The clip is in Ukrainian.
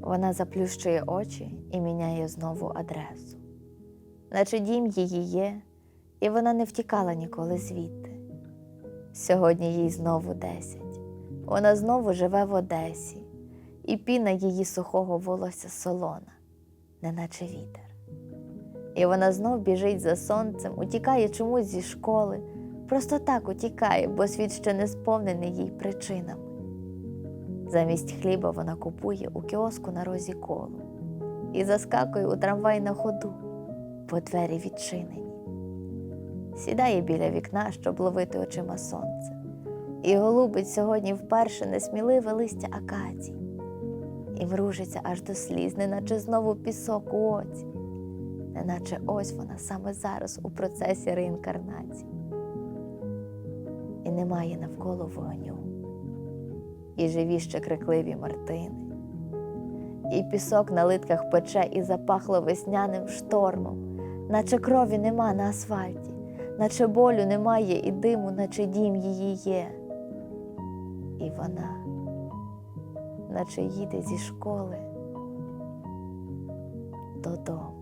Вона заплющує очі і міняє знову адресу. Наче дім її є, і вона не втікала ніколи звідти. Сьогодні їй знову десять. Вона знову живе в Одесі, і піна її сухого волосся солона, неначе вітер. І вона знов біжить за сонцем, утікає чомусь зі школи, просто так утікає, бо світ ще не сповнений їй причинами. Замість хліба вона купує у кіоску на розі колу і заскакує у трамвай на ходу, бо двері відчинені. Сідає біля вікна, щоб ловити очима сонце, і голубить сьогодні вперше несміливе листя акацій, і мружиться аж до сліз, неначе знову пісок у оці, неначе ось вона саме зараз у процесі реінкарнації. І немає навколо вогню і живі ще крикливі мартини. І пісок на литках пече і запахло весняним штормом, наче крові нема на асфальті, наче болю немає і диму, наче дім її є. І вона, наче їде зі школи додому.